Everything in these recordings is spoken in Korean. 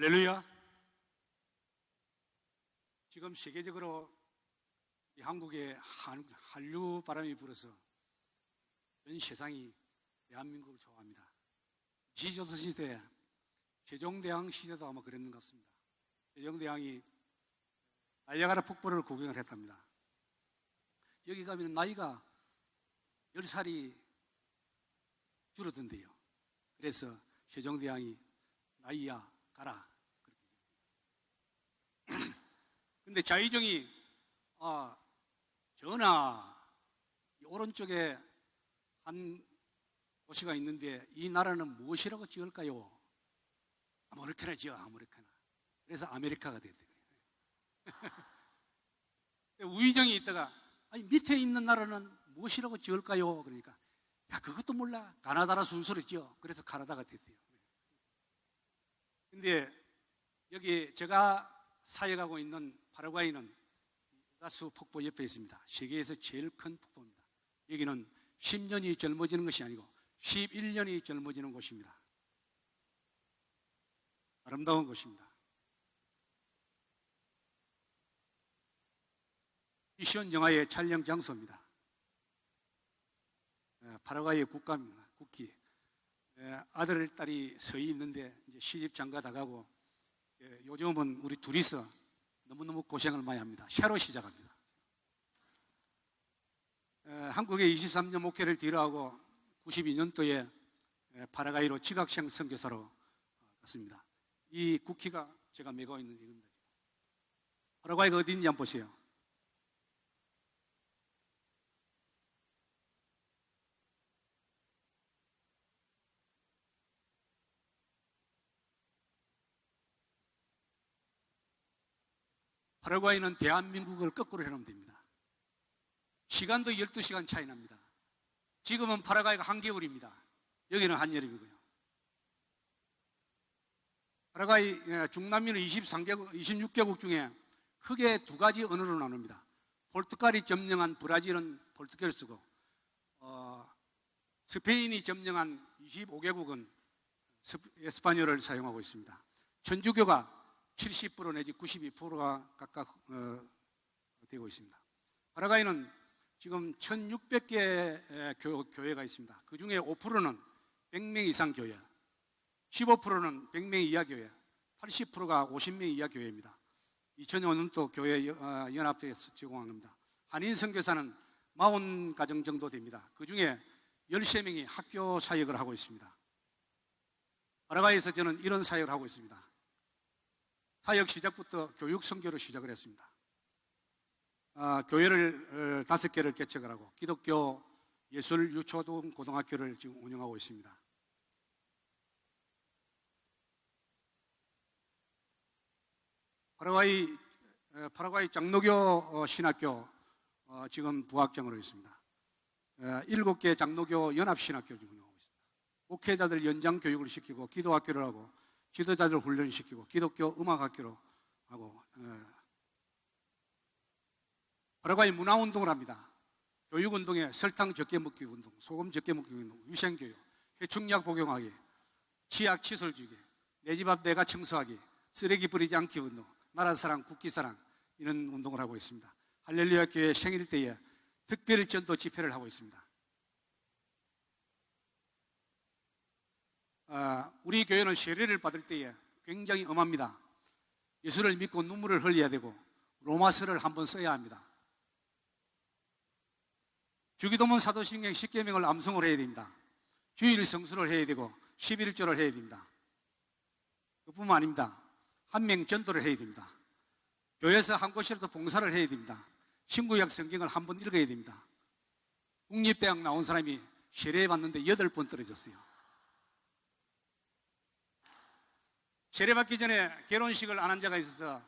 할렐루야. 지금 세계적으로 이 한국에 한, 한류 바람이 불어서 전 세상이 대한민국을 좋아합니다. 시조선 시대, 세종대왕 시대도 아마 그랬는 것 같습니다. 세종대왕이 나이아가라 폭포를 구경을 했답니다. 여기 가면 나이가 10살이 줄어든대요. 그래서 세종대왕이 나이야 가라. 그렇게 근데 자의정이 아, 전하 이 오른쪽에 한 도시가 있는데 이 나라는 무엇이라고 지을까요? 아무렇게나 지어 아무렇게나. 그래서 아메리카가 됐대요. 우의정이 있다가 아니 밑에 있는 나라는 무엇이라고 지을까요? 그러니까 야 그것도 몰라 가나다라 순서로 지어. 그래서 가나다가 됐대요. 근데 여기 제가 사역하고 있는 파라과이는 가스 폭포 옆에 있습니다. 세계에서 제일 큰 폭포입니다. 여기는 10년이 젊어지는 것이 아니고 11년이 젊어지는 곳입니다. 아름다운 곳입니다. 미션 영화의 촬영 장소입니다. 에, 파라과이의 국가입니다. 국기. 에, 아들, 딸이 서희 있는데 시집 장가 다 가고 예, 요즘은 우리 둘이서 너무너무 고생을 많이 합니다. 새로 시작합니다. 에, 한국의 23년 목회를 뒤로하고 92년도에 파라과이로 지각생 선교사로 갔습니다. 이 국기가 제가 메고 있는 이겁니다. 파라과이가 어디 있는지 한번 보세요. 파라과이는 대한민국을 거꾸로 해놓으면 됩니다. 시간도 12시간 차이 납니다. 지금은 파라과이가 한겨울입니다. 여기는 한여름이고요. 파라과이 예, 중남미는 23개국, 26개국 중에 크게 두 가지 언어로 나눕니다. 포르투갈이 점령한 브라질은 포르투갈을 쓰고 어, 스페인이 점령한 25개국은 에스파뇰을 사용하고 있습니다. 천주교가 70% 내지 92%가 각각 어, 되고 있습니다. 파라과이는 지금 1600개 교, 교회 가 있습니다. 그 중에 5%는 100명 이상 교회, 15%는 100명 이하 교회, 80%가 50명 이하 교회입니다. 2005년도 교회 어, 연합회에서 제공한 겁니다. 한인 선교사는 40 가정 정도 됩니다. 그 중에 13명이 학교 사역을 하고 있습니다. 파라과이에서 저는 이런 사역을 하고 있습니다. 사역 시작부터 교육 선교로 시작을 했습니다. 아, 교회를 어, 다섯 개를 개척을 하고 기독교 예술 유초등 고등학교를 지금 운영하고 있습니다. 파라과이 어, 파라과이 장로교 어, 신학교 어, 지금 부학장으로 있습니다. 어, 일곱 개 장로교 연합 신학교 지금 운영하고 있습니다. 목회자들 연장 교육을 시키고 기도학교를 하고 지도자들 훈련시키고 기독교 음악학교로 하고 어, 파라과이 문화운동을 합니다. 교육운동에 설탕 적게 먹기 운동, 소금 적게 먹기 운동, 위생교육, 해충약 복용하기, 치약 칫솔 주기, 내 집 앞 내가 청소하기, 쓰레기 버리지 않기 운동, 나라 사랑, 국기 사랑 이런 운동을 하고 있습니다. 할렐루야 교회 생일 때에 특별 전도 집회를 하고 있습니다. 우리 교회는 세례를 받을 때에 굉장히 엄합니다. 예수를 믿고 눈물을 흘려야 되고 로마서를 한번 써야 합니다. 주기도문 사도신경 10계명을 암송을 해야 됩니다. 주일 성수를 해야 되고 11조를 해야 됩니다. 그뿐만 아닙니다. 한 명 전도를 해야 됩니다. 교회에서 한 곳이라도 봉사를 해야 됩니다. 신구약 성경을 한 번 읽어야 됩니다. 국립대학 나온 사람이 세례 받는데 여덟 번 떨어졌어요. 세례 받기 전에 결혼식을 안 한 자가 있어서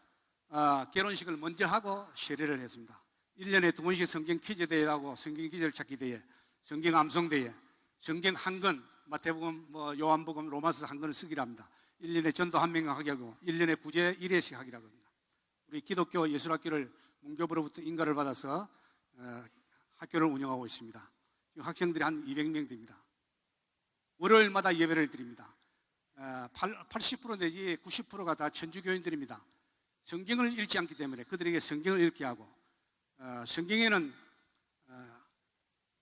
어, 결혼식을 먼저 하고 세례를 했습니다. 1년에 두 번씩 성경 퀴즈 대회하고 성경 퀴즈를 찾기 대회, 성경 암송 대회, 성경 한 권, 마태복음, 뭐 요한복음, 로마서 한 권을 쓰기로 합니다. 1년에 전도 한 명 하게 하고 1년에 구제 1회씩 하기라고 합니다. 우리 기독교 예술학교를 문교부로부터 인가를 받아서 어, 학교를 운영하고 있습니다. 지금 학생들이 한 200명 됩니다. 월요일마다 예배를 드립니다. 어, 80% 내지 90%가 다 천주교인들입니다. 성경을 읽지 않기 때문에 그들에게 성경을 읽게 하고 어, 성경에는 어,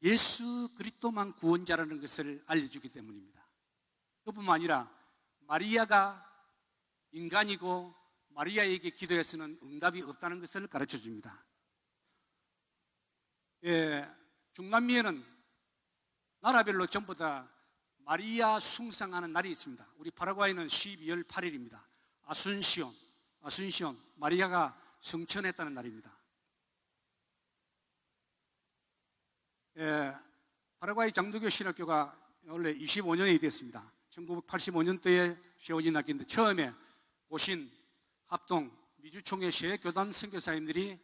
예수 그리스도만 구원자라는 것을 알려주기 때문입니다. 그뿐만 아니라 마리아가 인간이고 마리아에게 기도해서는 응답이 없다는 것을 가르쳐 줍니다. 예, 중남미에는 나라별로 전부 다 마리아 숭상하는 날이 있습니다. 우리 파라과이는 12월 8일입니다. 아순시온, 아순시온, 마리아가 성천했다는 날입니다. 예, 파라과이 장도교 신학교가 원래 25년이 됐습니다. 1985년도에 세워진 학교인데 처음에 오신 합동 미주총회 세 교단 선교사님들이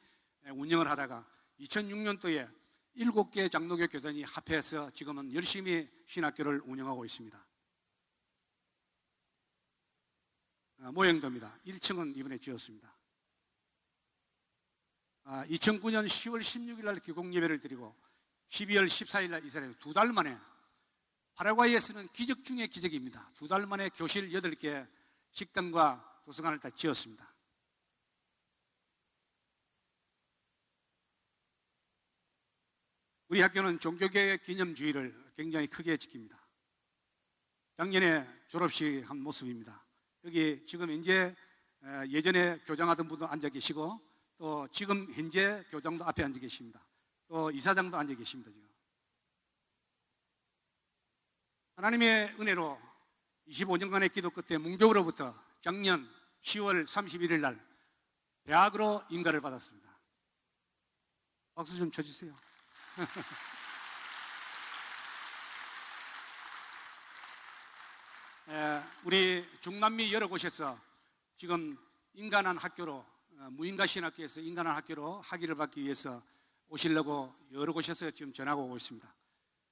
운영을 하다가 2006년도에 일곱 개 장로교 교단이 합해서 지금은 열심히 신학교를 운영하고 있습니다. 아, 모형도입니다. 1층은 이번에 지었습니다. 아, 2009년 10월 16일 날 기공 예배를 드리고 12월 14일 날 이스라엘 두 달 만에 파라과이에서는 기적 중의 기적입니다. 두 달 만에 교실 8개 식당과 도서관을 다 지었습니다. 우리 학교는 종교개혁 기념주의를 굉장히 크게 지킵니다. 작년에 졸업식 한 모습입니다. 여기 지금 이제 예전에 교장하던 분도 앉아 계시고 또 지금 현재 교장도 앞에 앉아 계십니다. 또 이사장도 앉아 계십니다. 지금. 하나님의 은혜로 25년간의 기도 끝에 문교로부터 작년 10월 31일 날 대학으로 인가를 받았습니다. 박수 좀 쳐주세요. 에, 우리 중남미 여러 곳에서 지금 인간한 학교로 어, 무인가 신학교에서 인간한 학교로 학위를 받기 위해서 오시려고 여러 곳에서 지금 전하고 오고 있습니다.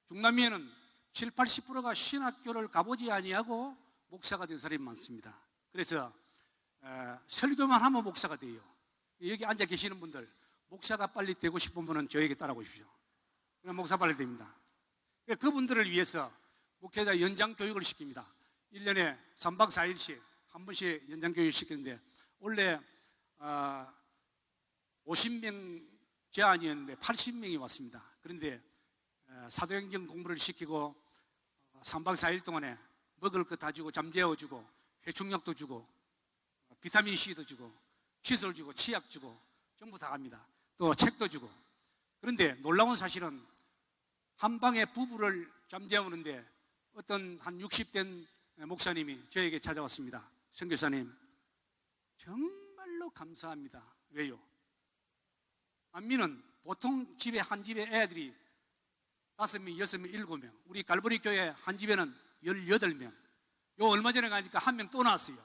중남미에는 7, 80%가 신학교를 가보지 아니하고 목사가 된 사람이 많습니다. 그래서 에, 설교만 하면 목사가 돼요. 여기 앉아 계시는 분들 목사가 빨리 되고 싶은 분은 저에게 따라오십시오. 그냥 목사 빨리 됩니다. 그분들을 위해서 목회자 연장 교육을 시킵니다. 1년에 3박 4일씩 한 번씩 연장 교육 시키는데 원래 어, 50명 제한이었는데 80명이 왔습니다. 그런데 어, 사도행전 공부를 시키고 3박 4일 동안에 먹을 거다 주고 잠재워 주고 회충약도 주고 비타민 C도 주고 칫솔 주고 치약 주고 전부 다 갑니다. 또 책도 주고 그런데 놀라운 사실은 한 방에 부부를 잠재우는데 어떤 한 60된 목사님이 저에게 찾아왔습니다. 선교사님, 정말로 감사합니다. 왜요? 안미는 보통 집에 한 집에 애들이 다섯 명, 여섯 명, 일곱 명. 우리 갈보리 교회 한 집에는 열여덟 명. 요 얼마 전에 가니까 한 명 또 나왔어요.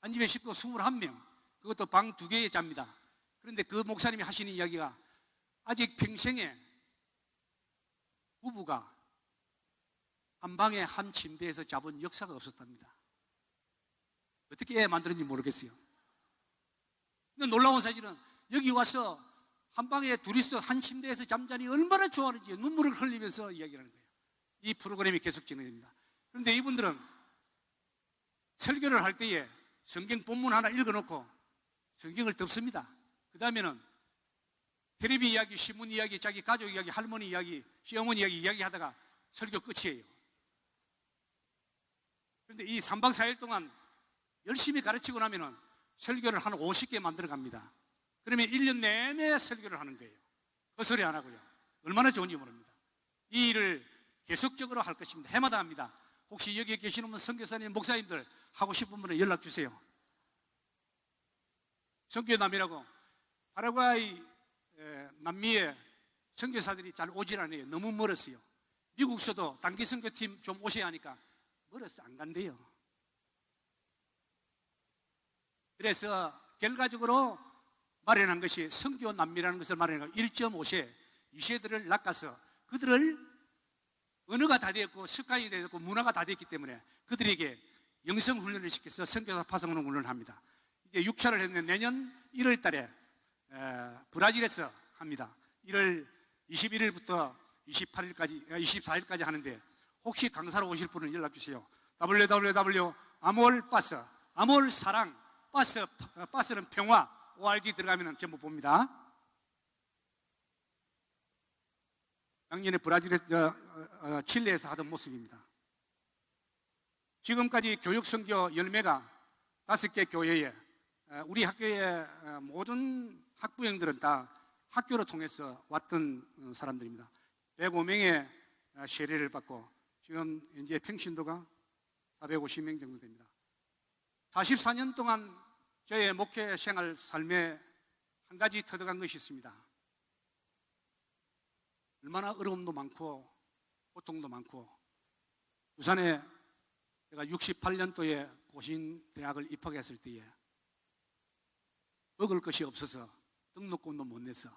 한 집에 식구 스물한 명. 그것도 방 두 개에 잡니다. 그런데 그 목사님이 하시는 이야기가 아직 평생에 부부가 한 방에 한 침대에서 잡은 역사가 없었답니다. 어떻게 애 만들었는지 모르겠어요. 근데 놀라운 사실은 여기 와서 한 방에 둘이서 한 침대에서 잠자니 얼마나 좋아하는지 눈물을 흘리면서 이야기를 하는 거예요. 이 프로그램이 계속 진행됩니다. 그런데 이분들은 설교를 할 때에 성경 본문 하나 읽어놓고 성경을 덮습니다. 그 다음에는 테레비 이야기, 신문 이야기, 자기 가족 이야기, 할머니 이야기, 시어머니 이야기 이야기하다가 설교 끝이에요. 그런데 이 3박 4일 동안 열심히 가르치고 나면은 설교를 한 50개 만들어 갑니다. 그러면 1년 내내 설교를 하는 거예요. 헛소리 안 하고요. 얼마나 좋은지 모릅니다. 이 일을 계속적으로 할 것입니다. 해마다 합니다. 혹시 여기에 계시는 분 선교사님, 목사님들 하고 싶은 분은 연락 주세요. 선교남이라고 파라과이 남미에 선교사들이 잘 오질 않아요. 너무 멀었어요. 미국서도 단기 선교팀 좀 오셔야 하니까 멀어서 안 간대요. 그래서 결과적으로 마련한 것이 성교 남미라는 것을 마련한 1.5세, 2세들을 낚아서 그들을 언어가 다 되었고 습관이 되었고 문화가 다 됐기 때문에 그들에게 영성 훈련을 시켜서 성교사 파송을 훈련을 합니다. 이제 6차를 했는데 내년 1월 달에 브라질에서 합니다. 1월 21일부터 28일까지, 24일까지 하는데 혹시 강사로 오실 분은 연락 주세요. www 아몰 바스 아몰 사랑 바스 어, 바스는 평화 org 들어가면 전부 봅니다. 작년에 브라질에 어, 어, 어, 칠레에서 하던 모습입니다. 지금까지 교육 선교 열매가 다섯 개 교회에 어, 우리 학교의 어, 모든 학부형들은 다 학교를 통해서 왔던 어, 사람들입니다. 105명의 어, 세례를 받고 지금 이제 평신도가 450명 정도 됩니다. 44년 동안 저의 목회 생활 삶에 한 가지 터득한 것이 있습니다. 얼마나 어려움도 많고 고통도 많고 부산에 제가 68년도에 고신대학을 입학했을 때에 먹을 것이 없어서 등록금도 못 내서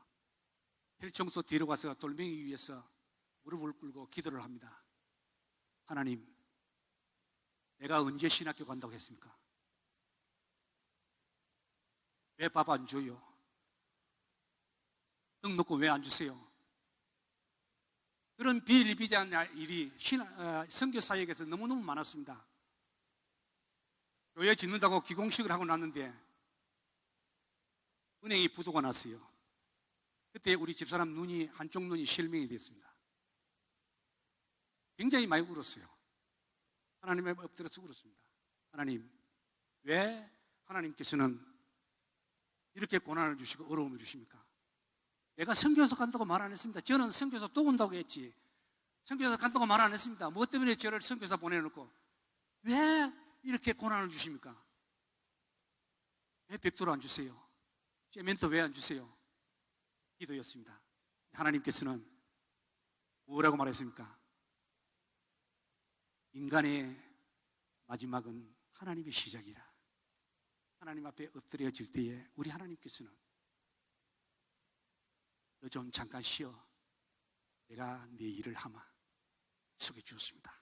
혈청소 뒤로 가서 돌멩이 위에서 무릎을 꿇고 기도를 합니다. 하나님, 내가 언제 신학교 간다고 했습니까? 왜 밥 안 줘요? 등록금 왜 안 주세요? 그런 비일비재한 일이 신, 어, 선교 사역에서 너무너무 많았습니다. 교회 짓는다고 기공식을 하고 났는데 은행이 부도가 났어요. 그때 우리 집사람 눈이 한쪽 눈이 실명이 됐습니다. 굉장히 많이 울었어요. 하나님의 엎드려서 울었습니다. 하나님, 왜 하나님께서는 이렇게 고난을 주시고 어려움을 주십니까? 내가 선교사 간다고 말 안 했습니다. 저는 선교사 또 온다고 했지. 선교사 간다고 말 안 했습니다. 뭐 때문에 저를 선교사 보내놓고 왜 이렇게 고난을 주십니까? 왜 백도를 안 주세요? 제 멘토 왜 안 주세요? 기도였습니다. 하나님께서는 뭐라고 말했습니까? 인간의 마지막은 하나님의 시작이라. 하나님 앞에 엎드려질 때에 우리 하나님께서는 너 좀 잠깐 쉬어. 내가 네 일을 하마. 속에 주었습니다.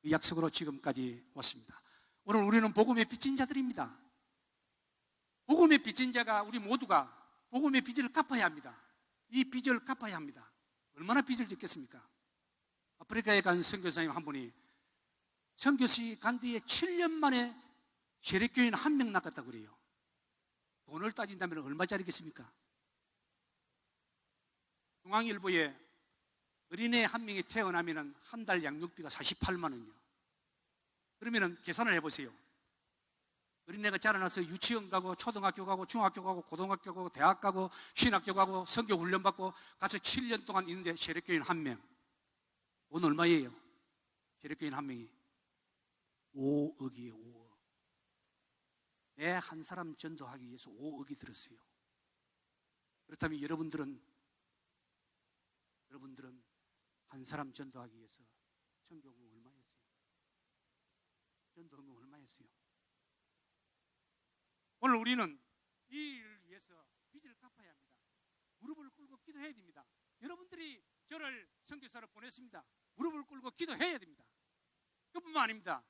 그 약속으로 지금까지 왔습니다. 오늘 우리는 복음의 빚진 자들입니다. 복음의 빚진 자가 우리 모두가 복음의 빚을 갚아야 합니다. 이 빚을 갚아야 합니다. 얼마나 빚을 짓겠습니까? 아프리카에 간 선교사님 한 분이 선교시 간 뒤에 7년 만에 세례교인 한 명 낚았다 그래요. 돈을 따진다면 얼마짜리겠습니까? 중앙일보에 어린애 한 명이 태어나면 한 달 양육비가 48만 원이요. 그러면 계산을 해보세요. 어린애가 자라나서 유치원 가고 초등학교 가고 중학교 가고 고등학교 가고 대학 가고 신학교 가고 성교 훈련 받고 가서 7년 동안 있는데 세례교인 한 명. 돈 얼마예요? 세례교인 한 명이 5억이에요. 5억. 내 한 사람 전도하기 위해서 5억이 들었어요. 그렇다면 여러분들은 여러분들은 한 사람 전도하기 위해서 전도금 얼마 했어요? 전도금? 오늘 우리는 이 일을 위해서 빚을 갚아야 합니다. 무릎을 꿇고 기도해야 됩니다. 여러분들이 저를 선교사로 보냈습니다. 무릎을 꿇고 기도해야 됩니다. 그뿐만 아닙니다.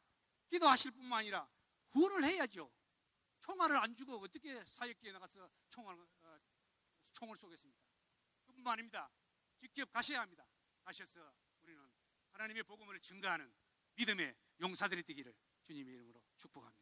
기도하실 뿐만 아니라 구원을 해야죠. 총알을 안 주고 어떻게 사역기에 나가서 총알, 어, 총을 쏘겠습니까? 그뿐만 아닙니다. 직접 가셔야 합니다. 가셔서 우리는 하나님의 복음을 증거하는 믿음의 용사들이 되기를 주님의 이름으로 축복합니다.